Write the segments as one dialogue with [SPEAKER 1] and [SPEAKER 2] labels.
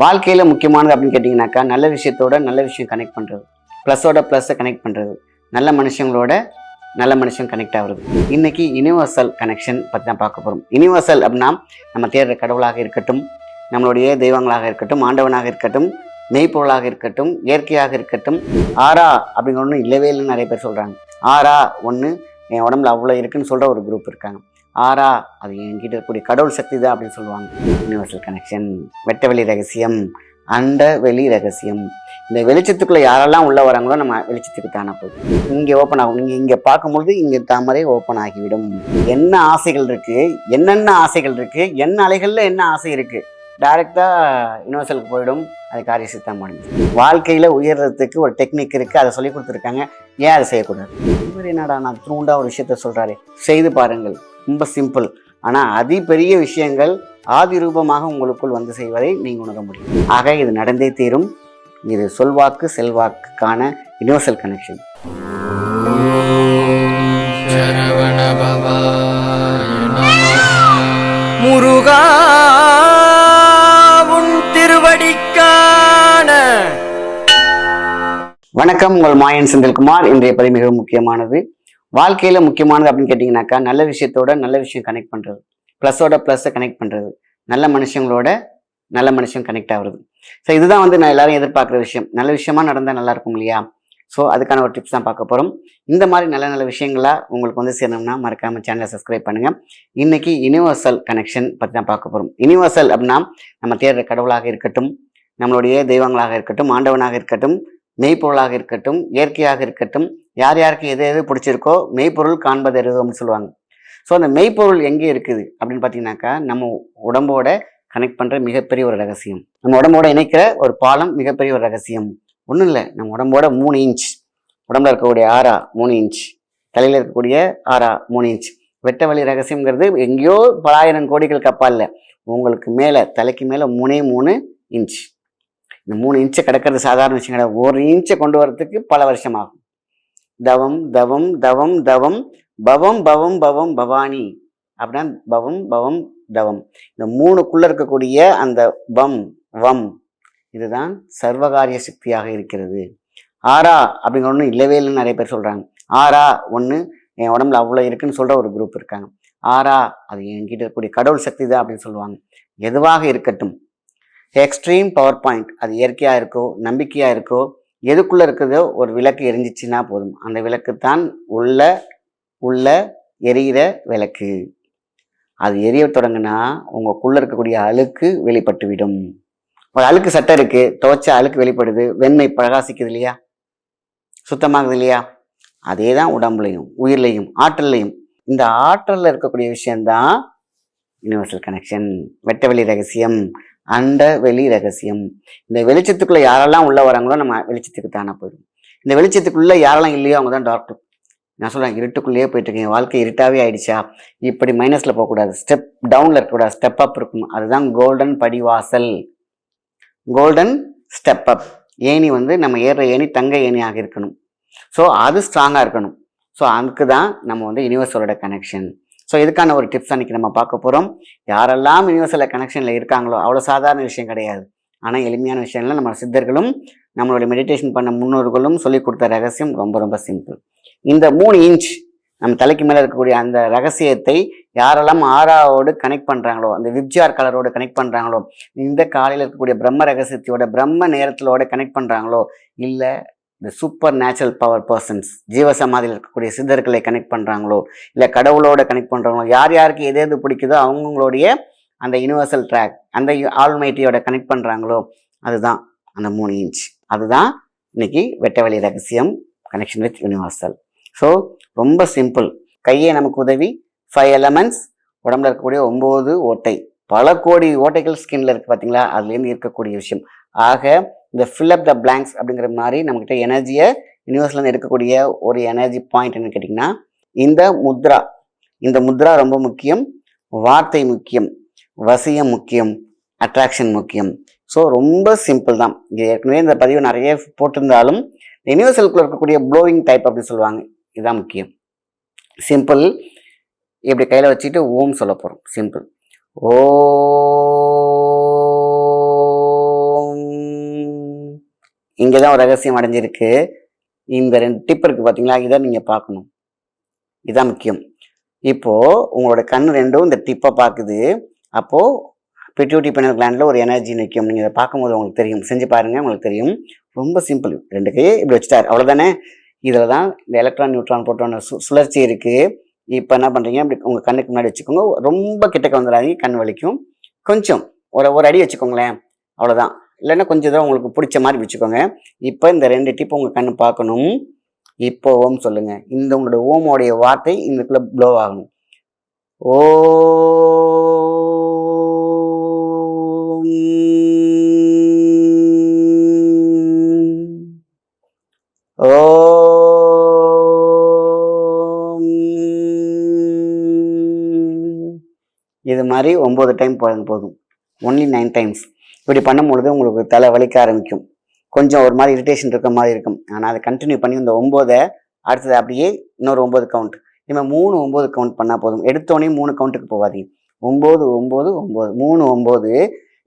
[SPEAKER 1] வாழ்க்கையில் முக்கியமானது அப்படின்னு கேட்டிங்கனாக்கா நல்ல விஷயத்தோட நல்ல விஷயம் கனெக்ட் பண்ணுறது ப்ளஸோட ப்ளஸ்ஸை கனெக்ட் பண்ணுறது நல்ல மனுஷங்களோட நல்ல மனுஷன் கனெக்ட் ஆகுறது. இன்றைக்கி யூனிவர்சல் கனெக்ஷன் பற்றி தான் பார்க்க போகிறோம் யூனிவர்சல் அப்படின்னா நம்ம தேடுற கடவுளாக இருக்கட்டும் நம்மளுடைய தெய்வங்களாக இருக்கட்டும் ஆண்டவனாக இருக்கட்டும் மெய்ப்பொருளாக இருக்கட்டும் இயற்கையாக இருக்கட்டும் ஆறா அப்படிங்கிற ஒன்று இல்லவே இல்லைன்னு நிறைய பேர் சொல்கிறாங்க ஆறா ஒன்று என் உடம்புல அவ்வளோ இருக்குன்னு சொல்கிற ஒரு குரூப் இருக்காங்க. ஆறா? அது என்கிட்ட இருக்கக்கூடிய கடவுள் சக்தி தான் அப்படின்னு சொல்லுவாங்க. யூனிவர்சல் கனெக்ஷன் வெட்ட வெளி ரகசியம் அண்ட வெளி ரகசியம். இந்த வெளிச்சத்துக்குள்ளே யாரெல்லாம் உள்ளே வராங்களோ நம்ம வெளிச்சத்துக்கு தானே போகுது இங்கே ஓப்பன் ஆகும். நீங்கள் இங்கே பார்க்கும்பொழுது இங்கே தாமரை ஓப்பன் ஆகிவிடும். என்ன ஆசைகள் இருக்குது என்னென்ன ஆசைகள் இருக்குது என்ன அலைகளில் என்ன ஆசை இருக்குது டைரெக்டாக யூனிவர்சலுக்கு போயிடும். அது காரிய சித்தம் முடிஞ்சு வாழ்க்கையில் உயர்றதுக்கு ஒரு டெக்னிக் இருக்குது அதை சொல்லி கொடுத்துருக்காங்க. ஏன் அதை செய்யக்கூடாது? இவர் என்னடா நான் தூண்டா ஒரு விஷயத்த சொல்கிறாரு செய்து பாருங்கள். ரொம்ப சிம்பிள். ஆனால் அதி பெரிய விஷயங்கள் ஆதி ரூபமாக உங்களுக்குள் வந்து செய்வதை நீங்கள் உணர முடியும். ஆக இது நடந்தே தீரும். இது சொல்வாக்கு செல்வாக்குக்கான யுனிவர்சல் கனெக்ஷன்
[SPEAKER 2] முருகா உன் திருவடிக்கான.
[SPEAKER 1] வணக்கம் உங்கள் மாயன் செந்தில்குமார். இன்றைய பதிவு மிகவும் முக்கியமானது. வாழ்க்கையில் முக்கியமானது அப்படின்னு கேட்டிங்கனாக்கா நல்ல விஷயத்தோட நல்ல விஷயம் கனெக்ட் பண்ணுறது ப்ளஸோட ப்ளஸ்ஸை கனெக்ட் பண்ணுறது நல்ல மனுஷங்களோட நல்ல மனுஷன் கனெக்ட் ஆகுறது. ஸோ இதுதான் வந்து நான் எல்லாரும் எதிர்பார்க்குற விஷயம். நல்ல விஷயமா நடந்தால் நல்லா இருக்கும் இல்லையா? ஸோ அதுக்கான ஒரு டிப்ஸ் தான் பார்க்க போகிறோம் இந்த மாதிரி நல்ல நல்ல விஷயங்களா உங்களுக்கு வந்து சேரணும்னா மறக்காமல் சேனலை சப்ஸ்கிரைப் பண்ணுங்கள் இன்னைக்கு யூனிவர்சல் கனெக்ஷன் பற்றி தான் பார்க்க போகிறோம் யூனிவர்சல் அப்படின்னா நம்ம தேடுற கடவுளாக இருக்கட்டும் நம்மளுடைய தெய்வங்களாக இருக்கட்டும் ஆண்டவனாக இருக்கட்டும் மெய்ப்பொருளாக இருக்கட்டும் இயற்கையாக இருக்கட்டும் யார் யாருக்கு எது எது பிடிச்சிருக்கோ மெய்ப்பொருள் காண்பது அறிவுன்னு சொல்லுவாங்க. ஸோ அந்த மெய்ப்பொருள் எங்கே இருக்குது அப்படின்னு பார்த்தீங்கன்னாக்கா நம்ம உடம்போட கனெக்ட் பண்ணுற மிகப்பெரிய ஒரு ரகசியம். நம்ம உடம்போட இணைக்கிற ஒரு பாலம் மிகப்பெரிய ஒரு ரகசியம். ஒன்றும் இல்லை நம்ம உடம்போட மூணு இன்ச் உடம்புல இருக்கக்கூடிய ஆறா மூணு இன்ச் தலையில் இருக்கக்கூடிய ஆறா மூணு இன்ச் வெட்ட வழி ரகசியங்கிறது எங்கேயோ பலாயிரம் கோடிகள் கப்பா இல்லை உங்களுக்கு மேலே தலைக்கு மேலே மூணே மூணு இன்ச் இந்த மூணு இன்ச்சை கிடக்கிறது சாதாரண விஷயம் கிடையாது. ஒரு இன்ச்சை கொண்டு வரத்துக்கு பல வருஷம் ஆகும் தவம் தவம் தவம் தவம் பவம் பவம் பவம் பவானி. அப்படின்னா பவம் பவம் தவம். இந்த மூணுக்குள்ள இருக்கக்கூடிய அந்த பம் வம் இதுதான் சர்வகாரிய சக்தியாக இருக்கிறது. ஆறா அப்படிங்கிற ஒன்று இல்லவே இல்லைன்னு நிறைய பேர் சொல்கிறாங்க ஆறா ஒன்று என் உடம்புல அவ்வளோ இருக்குன்னு சொல்கிற ஒரு குரூப் இருக்காங்க. ஆறா அது என்கிட்ட இருக்கக்கூடிய கடவுள் சக்தி தான் அப்படின்னு சொல்லுவாங்க. எதுவாக இருக்கட்டும். எக்ஸ்ட்ரீம் பவர் பாயிண்ட் அது இயற்கையாக இருக்கோ நம்பிக்கையாக இருக்கோ எதுக்குள்ளே இருக்குதோ ஒரு விளக்கு எரிஞ்சிச்சுன்னா போதும். அந்த விளக்கு தான் உள்ள உள்ள எரியிற விளக்கு. அது எரிய தொடங்கினா உங்களுக்குள்ள இருக்கக்கூடிய அழுக்கு வெளிப்பட்டு விடும். ஒரு அழுக்கு சட்டை இருக்குது துவைச்ச அழுக்கு வெளிப்படுது வெண்மை பிரகாசிக்குது இல்லையா? சுத்தமாகுது இல்லையா? அதே தான் உடம்புலையும் உயிர்லையும் ஆற்றல்லையும். இந்த ஆற்றலில் இருக்கக்கூடிய விஷயந்தான் யுனிவர்சல் கனெக்ஷன் வெட்ட வெளி ரகசியம். அண்ட வெளி ரகசியம். இந்த வெளிச்சத்துக்குள்ள யாரெல்லாம் உள்ள வராங்களோ நம்ம வெளிச்சத்துக்கு தானே போயிடும் இந்த வெளிச்சத்துக்குள்ள யாரெல்லாம் இல்லையோ அவங்க தான் டாக்டர் நான் சொல்றேன் இருட்டுக்குள்ளேயே போயிட்டு இருக்கேன் வாழ்க்கை இருட்டாவே ஆயிடுச்சா? இப்படி மைனஸ்ல போகக்கூடாது. ஸ்டெப் டவுன்ல இருக்கக்கூடாது. ஸ்டெப் அப் இருக்கும் அதுதான் கோல்டன் படிவாசல். கோல்டன் ஸ்டெப் அப் ஏணி வந்து நம்ம ஏறுற ஏணி தங்க ஏணியாக இருக்கணும். ஸோ அது ஸ்ட்ராங்காக இருக்கணும். ஸோ அதுக்கு தான் நம்ம வந்து யூனிவர்சலோட கனெக்ஷன் ஸோ இதுக்கான ஒரு டிப்ஸ் அன்னைக்கு நம்ம பார்க்க போகிறோம் யாரெல்லாம் யூனிவர்சலில் கனெக்ஷனில் இருக்காங்களோ அவ்வளோ சாதாரண விஷயம் கிடையாது. ஆனால் எளிமையான விஷயம்லாம் நம்ம சித்தர்களும் நம்மளுடைய மெடிடேஷன் பண்ண முன்னோர்களும் சொல்லி கொடுத்த ரகசியம் ரொம்ப ரொம்ப சிம்பிள் இந்த மூணு இன்ச் நம்ம தலைக்கு மேலே இருக்கக்கூடிய அந்த ரகசியத்தை யாரெல்லாம் ஆறாவோடு கனெக்ட் பண்ணுறாங்களோ அந்த விப்ஜார் கலரோடு கனெக்ட் பண்ணுறாங்களோ இந்த காலையில் இருக்கக்கூடிய பிரம்ம ரகசியத்தோட பிரம்ம நேரத்திலோட கனெக்ட் பண்ணுறாங்களோ இல்லை இந்த சூப்பர் நேச்சுரல் பவர் பர்சன்ஸ் ஜீவசமாதியில் இருக்கக்கூடிய சித்தர்களை கனெக்ட் பண்ணுறாங்களோ இல்லை கடவுளோட கனெக்ட் பண்ணுறாங்களோ யார் யாருக்கு எது எது பிடிக்குதோ அவங்களுடைய அந்த யுனிவர்சல் ட்ராக் அந்த ஆல்மைட்டியோட கனெக்ட் பண்ணுறாங்களோ அதுதான் அந்த மூணு இன்ச் அதுதான் இன்னைக்கு வெட்டவெளி ரகசியம் கனெக்ஷன் வித் யூனிவர்சல் ஸோ ரொம்ப சிம்பிள் கையே நமக்கு உதவி. ஃபைவ் எலமெண்ட்ஸ் உடம்புல இருக்கக்கூடிய ஒம்பது ஓட்டை. பல கோடி ஓட்டைகள் ஸ்கின்ல இருக்கு பார்த்தீங்களா அதுலேருந்து இருக்கக்கூடிய விஷயம். ஆக இந்த ஃபில் அப் த பிளாங்க்ஸ் அப்படிங்கிற மாதிரி நம்மக்கிட்ட எனர்ஜியை யூனிவர்ஸ்லேருந்து இருக்கக்கூடிய ஒரு எனர்ஜி பாயிண்ட் என்ன கேட்டிங்கன்னா இந்த முத்ரா இந்த முத்ரா ரொம்ப முக்கியம் வார்த்தை முக்கியம் வசியம் முக்கியம் அட்ராக்ஷன் முக்கியம். ஸோ ரொம்ப சிம்பிள் தான். இது ஏற்கனவே இந்த பதிவு நிறைய போட்டிருந்தாலும் யூனிவர்சலுக்குள்ள இருக்கக்கூடிய ப்ளோவிங் டைப் அப்படின்னு சொல்லுவாங்க. இதுதான் முக்கியம். சிம்பிள் இப்படி கையில் வச்சுட்டு ஓம் சொல்ல போகிறோம் சிம்பிள் ஓ இங்கே தான் ஒரு ரகசியம் அடைஞ்சிருக்கு. இந்த ரெண்டு டிப் இருக்குது பார்த்தீங்களா இதை நீங்கள் பார்க்கணும். இதுதான் முக்கியம். இப்போ உங்களோட கண் ரெண்டும் இந்த டிப்பை பார்க்குது. அப்போது பிட்யூட்டி பெனல் கிளாண்டில் ஒரு எனர்ஜி நிற்கும் நீங்கள் இதை பார்க்கும்போது உங்களுக்கு தெரியும். செஞ்சு பாருங்கள் உங்களுக்கு தெரியும். ரொம்ப சிம்பிள் ரெண்டு கையை இப்படி வச்சுட்டார். அவ்வளோதானே இதில் தான் இந்த எலக்ட்ரான் நியூட்ரான் போட்டோன்னு சு சுழற்சி இருக்குது இப்போ என்ன பண்ணுறீங்க அப்படி உங்கள் கண்ணுக்கு முன்னாடி வச்சுக்கோங்க. ரொம்ப கிட்டக்க வந்துடாதீங்க. கண் வலிக்கும். கொஞ்சம் ஒரு ஒரு அடி வச்சுக்கோங்களேன். அவ்வளோதான் இல்லைன்னா கொஞ்சம் தூரம் உங்களுக்கு பிடிச்ச மாதிரி வச்சுக்கோங்க. இப்போ இந்த ரெண்டு டிப் உங்கள் கண்ணு பார்க்கணும். இப்போ ஓம் சொல்லுங்க. இந்த உங்களோட ஓமோடைய வார்த்தை இதுக்குள்ள ப்ளோ ஆகணும். ஓ இது மாதிரி ஒம்பது டைம் போதும் போதும். ஒன்லி நைன் டைம்ஸ் இப்படி பண்ணும்பொழுது உங்களுக்கு தலை வலிக்க ஆரம்பிக்கும். கொஞ்சம் ஒரு மாதிரி இரிட்டேஷன் இருக்க மாதிரி இருக்கும். ஆனால் அதை கண்டினியூ பண்ணி இந்த ஒம்போதை அடுத்தது அப்படியே இன்னொரு ஒம்பது கவுண்ட் இனிமேல் மூணு ஒம்பது கவுண்ட் பண்ணால் போதும். எடுத்தோடனே மூணு கவுண்ட்டுக்கு போகாதீங்க. ஒம்பது ஒம்பது ஒம்பது. மூணு ஒம்பது.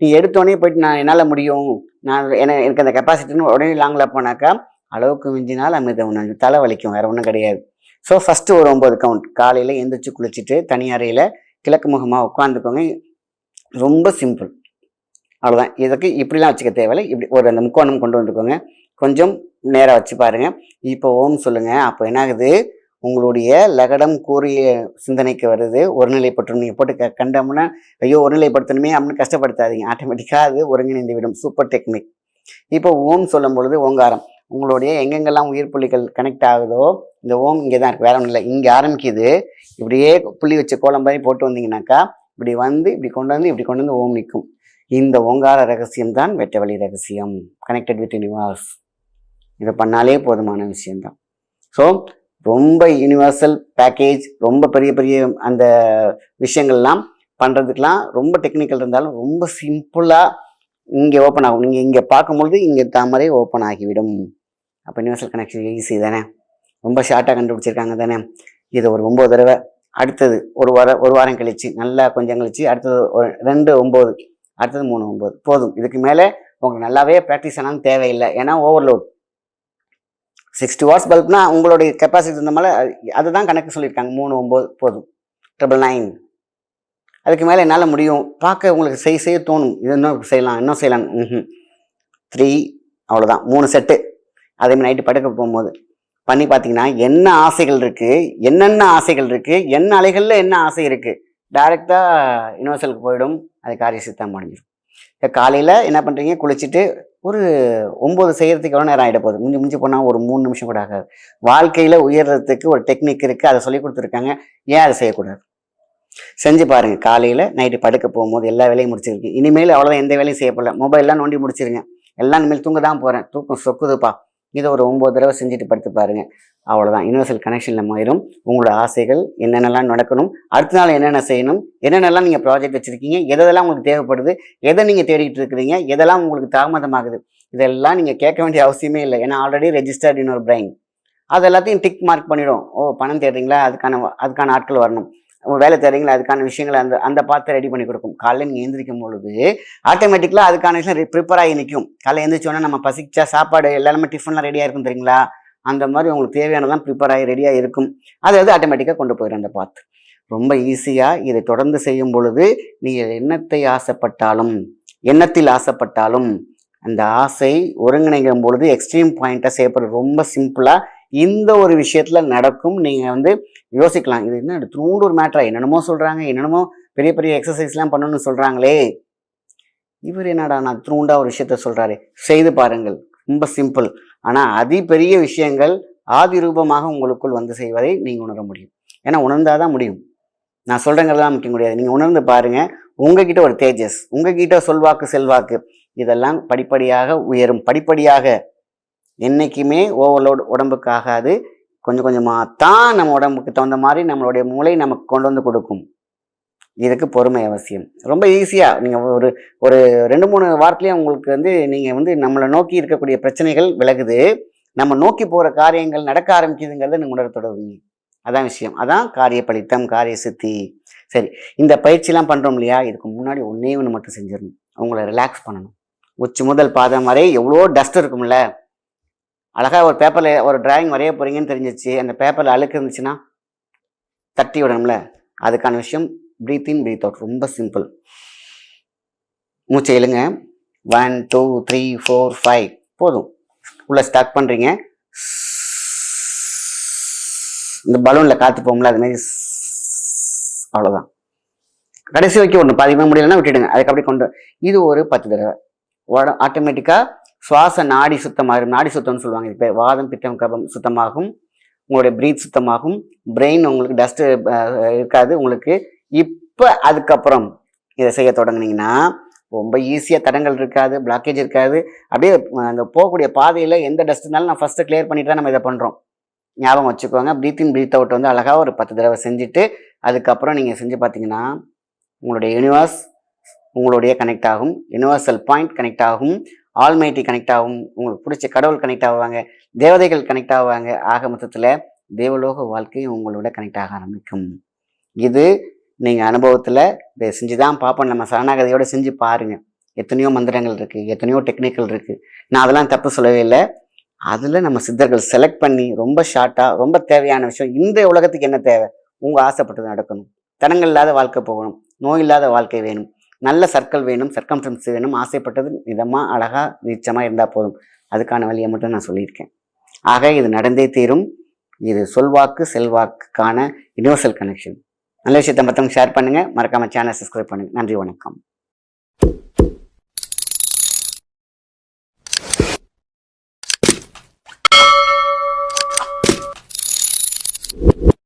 [SPEAKER 1] நீ எடுத்தோடனே போயிட்டு நான் என்னால் முடியும்? நான் என எனக்கு அந்த கெப்பாசிட்டின்னு உடனே லாங்கில் போனாக்கா அளவுக்கு மிஞ்சினால் அமிர்தம் உணவு. தலை வலிக்கும். வேறு ஒன்றும் கிடையாது. ஸோ ஃபஸ்ட்டு ஒரு ஒம்பது கவுண்ட் காலையில் எழுந்திரிச்சு குளிச்சுட்டு தனி அறையில் கிழக்கு முகமாக உட்காந்துக்கோங்க ரொம்ப சிம்பிள் அவ்வளோதான் இதுக்கு இப்படிலாம் வச்சுக்க தேவையில்லை. இப்படி ஒரு அந்த முக்கோணம் கொண்டு வந்துக்கோங்க கொஞ்சம் நேராக வச்சு பாருங்கள் இப்போ ஓம் சொல்லுங்கள் அப்போ என்ன ஆகுது உங்களுடைய லகடம் கூறிய சிந்தனைக்கு வருது. ஒருநிலைப்பட்டு நீங்கள் போட்டு க கண்டோம்னா ஐயோ ஒருநிலைப்படுத்தணுமே அப்படின்னு கஷ்டப்படுத்தாதீங்க. ஆட்டோமேட்டிக்காக அது ஒருங்கிணைந்து விடும் சூப்பர் டெக்னிக் இப்போ ஓம் சொல்லும் பொழுது ஓங்காரம். உங்களுடைய எங்கெங்கெல்லாம் உயிர் புள்ளிகள் கனெக்ட் ஆகுதோ இந்த ஓம் இங்கே தான் இருக்குது வேற ஒன்றும் இல்லை. இங்கே ஆரம்பிக்குது. இப்படியே புள்ளி வச்ச கோலம் மாதிரி போட்டு வந்தீங்கன்னாக்கா இப்படி வந்து இப்படி கொண்டு வந்து இப்படி கொண்டு வந்து ஓம் நிற்கும். இந்த ஓங்கார ரகசியம் தான் வெட்ட ரகசியம். கனெக்டட் வித் யூனிவர்ஸ் இதை பண்ணாலே போதுமான விஷயம்தான். ஸோ ரொம்ப யூனிவர்சல் பேக்கேஜ் ரொம்ப பெரிய பெரிய அந்த விஷயங்கள்லாம் பண்ணுறதுக்கெலாம் ரொம்ப டெக்னிக்கல் இருந்தாலும் ரொம்ப சிம்பிளாக இங்கே ஓப்பன் ஆகும். நீங்கள் இங்கே பார்க்கும்பொழுது இங்கே தாமரை ஓப்பன் ஆகிவிடும். அப்போ யூனிவர்சல் கனெக்ஷன் ஈஸி தானே? ரொம்ப ஷார்ட்டாக கண்டுபிடிச்சிருக்காங்க தானே? இது ஒரு ஒம்பது தடவை. அடுத்தது ஒரு வாரம் ஒரு வாரம் கழிச்சு நல்லா கொஞ்சம் கழிச்சு அடுத்தது ஒரு ரெண்டு ஒம்பது. அடுத்தது மூணு ஒம்பது போதும். இதுக்கு மேலே உங்களுக்கு நல்லாவே ப்ராக்டிஸ் ஆனாலும் தேவையில்லை. ஏன்னா ஓவர்லோட் சிக்ஸ்டி வாட்ஸ் பல்ப்னா உங்களுடைய கெப்பாசிட்டி இருந்த மேலே அதுதான் கணக்கு சொல்லியிருக்காங்க. மூணு ஒம்பது போதும். ட்ரிபிள் நைன் அதுக்கு மேலே என்னால் முடியும்? பார்க்க உங்களுக்கு செய்ய செய்ய தோணும். இது இன்னும் செய்யலாம் இன்னும் செய்யலாம். ம் த்ரீ அவ்வளோதான் மூணு செட்டு அதேமாதிரி நைட்டு படுக்க போகும்போது. பண்ணி பார்த்தீங்கன்னா என்ன ஆசைகள் இருக்குது என்னென்ன ஆசைகள் இருக்குது என்ன அலைகளில் என்ன ஆசை இருக்குது டைரெக்டாக யூனிவர்சலுக்கு போயிடும். அது காரிய சித்தம் முடிஞ்சிடும் இப்போ காலையில் என்ன பண்ணுறீங்க குளிச்சுட்டு ஒரு ஒம்பது செய்கிறதுக்கு எவ்வளோ நேரம் ஆகிட போகுது? முடிஞ்சு முடிஞ்சு போனால் ஒரு மூணு நிமிஷம் கூட ஆகாது. வாழ்க்கையில் உயர்றதுக்கு ஒரு டெக்னிக் இருக்குது அதை சொல்லி கொடுத்துருக்காங்க. ஏன் அதை செய்யக்கூடாது? செஞ்சு பாருங்கள் காலையில் நைட்டு படுக்க போகும்போது எல்லா வேலையும் முடிச்சிருக்கு. இனிமேல் அவ்வளோதான் எந்த வேலையும் செய்யப்படல மொபைல்லாம் நோண்டி முடிச்சிருங்க. எல்லாம் இனிமேல் தூங்க தான் போகிறேன் தூக்கம் சொக்குதுப்பா. இதை ஒரு ஒம்பது தடவை செஞ்சுட்டு படுத்து பாருங்கள் அவ்வளோதான் யூனிவர்சல் கனெக்ஷனில் மாறிடும். உங்களோட ஆசைகள் என்னென்னலாம் நடக்கணும் அடுத்த நாள் என்னென்ன செய்யணும் என்னென்னலாம் நீங்கள் ப்ராஜெக்ட் வச்சுருக்கீங்க எதெல்லாம் உங்களுக்கு தேவைப்படுது எதை நீங்கள் தேடிட்டு இருக்கிறீங்க எதெல்லாம் உங்களுக்கு தாமதமாகுது இதெல்லாம் நீங்கள் கேட்க வேண்டிய அவசியமே இல்லை. ஏன்னா ஆல்ரெடி ரெஜிஸ்டர்ட் இன் ஒரு பிரைன் அது எல்லாத்தையும் டிக் மார்க் பண்ணிவிடும் ஓ பணம் தேடுறீங்களா? அதுக்கான அதுக்கான ஆட்கள் வரணும். வேலை தேடுறீங்களா? அதுக்கான விஷயங்களை அந்த அந்த பார்த்து ரெடி பண்ணி கொடுக்கும். காலையில் நீங்கள் எந்திரிக்கும் பொழுது ஆட்டோமேட்டிக்கலாக அதுக்கான விஷயம் ப்ரிப்பேர் ஆகி நிற்கும் காலையில் எந்திரிச்சோன்னா நம்ம பசிச்சா சாப்பாடு எல்லாமே டிஃபன்லாம் ரெடியாக இருக்கும் தெரியுங்களா? அந்த மாதிரி உங்களுக்கு தேவையானதான் ப்ரிப்பேர் ஆகி ரெடியாக இருக்கும். அது அது ஆட்டோமேட்டிக்காக கொண்டு போயிடும் அந்த பாத்து. ரொம்ப ஈஸியாக இதை தொடர்ந்து செய்யும் பொழுது நீங்கள் எண்ணத்தை ஆசைப்பட்டாலும் எண்ணத்தில் ஆசைப்பட்டாலும் அந்த ஆசை ஒருங்கிணைக்கும் பொழுது எக்ஸ்ட்ரீம் பாயிண்ட்டாக செய்யப்படுறது ரொம்ப சிம்பிளாக இந்த ஒரு விஷயத்தில் நடக்கும். நீங்கள் வந்து யோசிக்கலாம். இது என்ன தூண்டு ஒரு மேட்டரா என்னென்னமோ சொல்கிறாங்க என்னென்னமோ பெரிய பெரிய எக்ஸசைஸ்லாம் பண்ணணும்னு சொல்கிறாங்களே இவர் என்னடா நான் த்ரூண்டா ஒரு விஷயத்த சொல்கிறாரு செய்து பாருங்கள். ரொம்ப சிம்பிள் ஆனால் அதி பெரிய விஷயங்கள் ஆதி ரூபமாக உங்களுக்குள் வந்து செய்வதை நீங்கள் உணர முடியும். ஏன்னா உணர்ந்தால் தான் முடியும். நான் சொல்கிறேங்கிறதெல்லாம் முக்கியம் முடியாது நீங்கள் உணர்ந்து பாருங்கள் உங்ககிட்ட ஒரு தேஜஸ் உங்ககிட்ட சொல்வாக்கு செல்வாக்கு இதெல்லாம் படிப்படியாக உயரும். படிப்படியாக என்றைக்குமே ஓவர்லோட் உடம்புக்கு ஆகாது. கொஞ்சம் கொஞ்சமாக தான் நம்ம உடம்புக்கு தகுந்த மாதிரி நம்மளுடைய மூளை நமக்கு கொண்டு வந்து கொடுக்கும். இதுக்கு பொறுமை அவசியம். ரொம்ப ஈஸியாக நீங்கள் ஒரு ஒரு ரெண்டு மூணு வாரத்துலேயே உங்களுக்கு வந்து நீங்கள் வந்து நம்மளை நோக்கி இருக்கக்கூடிய பிரச்சனைகள் விலகுது. நம்ம நோக்கி போகிற காரியங்கள் நடக்க ஆரம்பிக்குதுங்கிறத நீங்கள் உணர தொடங்குவீங்க. அதான் விஷயம். அதான் காரிய பழித்தம் காரிய சித்தி. சரி இந்த பயிற்சிலாம் பண்ணுறோம் இல்லையா? இதுக்கு முன்னாடி ஒன்றே ஒன்று மட்டும் செஞ்சிடணும். அவங்கள ரிலாக்ஸ் பண்ணணும். உச்சி முதல் பாதம் வரை எவ்வளோ டஸ்ட் இருக்கும்ல? அழகாக ஒரு பேப்பரில் ஒரு டிராயிங் வரைய போகிறீங்கன்னு தெரிஞ்சிச்சு. அந்த பேப்பரில் அழுக்கு இருந்துச்சுன்னா தட்டி விடணும்ல. அதுக்கான விஷயம் ப்ரீத் இன் ப்ரீத் அவுட் ரொம்ப சிம்பிள் மூச்சை எழுங்க one two three four five போதும். உள்ளே ஸ்டார்ட் பண்ணுறீங்க இந்த பலூனில் காற்று போகும்ல அதுமாரி மாதிரி கடைசி வரைக்கும் ஒன்று பாதிக்கவே முடியலன்னா விட்டுடுங்க. அதுக்கு அப்படி கொண்டு இது ஒரு பத்து தடவை. உட ஆட்டோமேட்டிக்காக சுவாச நாடி சுத்தமாகும். நாடி சுத்தம்னு சொல்லுவாங்க. இப்போ வாதம் பித்தம் கபம் சுத்தமாகும். உங்களுடைய பிரீத் சுத்தமாகும். பிரெயின் உங்களுக்கு டஸ்ட்டு இருக்காது. உங்களுக்கு இப்போ அதுக்கப்புறம் இதை செய்ய தொடங்குனீங்கன்னா ரொம்ப ஈஸியாக தடங்கள் இருக்காது பிளாக்கேஜ் இருக்காது. அப்படியே அந்த போகக்கூடிய பாதையில் எந்த டஸ்ட் இருந்தாலும் நான் ஃபஸ்ட்டு கிளியர் பண்ணிட்டு தான் நம்ம இதை பண்ணுறோம் ஞாபகம் வச்சுக்கோங்க. ப்ரீத் இன் ப்ரீத் அவுட் வந்து அழகாக ஒரு பத்து தடவை செஞ்சுட்டு அதுக்கப்புறம் நீங்கள் செஞ்சு பார்த்தீங்கன்னா உங்களுடைய யூனிவர்ஸ் உங்களுடைய கனெக்ட் ஆகும். யுனிவர்சல் பாயிண்ட் கனெக்ட் ஆகும். ஆல்மைட்டி கனெக்ட் ஆகும் உங்களுக்கு பிடிச்ச கடவுள் கனெக்ட் ஆவாங்க தேவதைகள் கனெக்ட் ஆவாங்க. ஆக மொத்தத்தில் தேவலோக வாழ்க்கை உங்களோட கனெக்ட் ஆக ஆரம்பிக்கும். இது நீங்கள் அனுபவத்தில் இதை செஞ்சு தான் பார்ப்போம். நம்ம சரணாகதியோடு செஞ்சு பாருங்கள் எத்தனையோ மந்திரங்கள் இருக்குது எத்தனையோ டெக்னிக்கல் இருக்குது நான் அதெல்லாம் தப்பு சொல்லவே இல்லை. அதில் நம்ம சித்தர்கள் செலக்ட் பண்ணி ரொம்ப ஷார்ட்டாக ரொம்ப தேவையான விஷயம் இந்த உலகத்துக்கு என்ன தேவை? உங்கள் ஆசைப்பட்டது நடக்கணும். தடங்கள் இல்லாத வாழ்க்கை போகணும். நோய் இல்லாத வாழ்க்கை வேணும். நல்ல சர்க்கிள் வேணும் சர்க்கம்ஃபரன்ஸ் வேணும் ஆசைப்பட்டது நிதமாக அழகாக நீச்சமாக இருந்தால் போதும். அதுக்கான வழியை மட்டும் நான் சொல்லியிருக்கேன். ஆக இது நடந்தே தீரும். இது சொல்வாக்கு செல்வாக்குக்கான யுனிவர்சல் கனெக்ஷன் நல்ல விஷயத்தை மற்றவங்க ஷேர் பண்ணுங்கள் மறக்காமல் சேனல் சப்ஸ்கிரைப் பண்ணுங்கள் நன்றி வணக்கம்.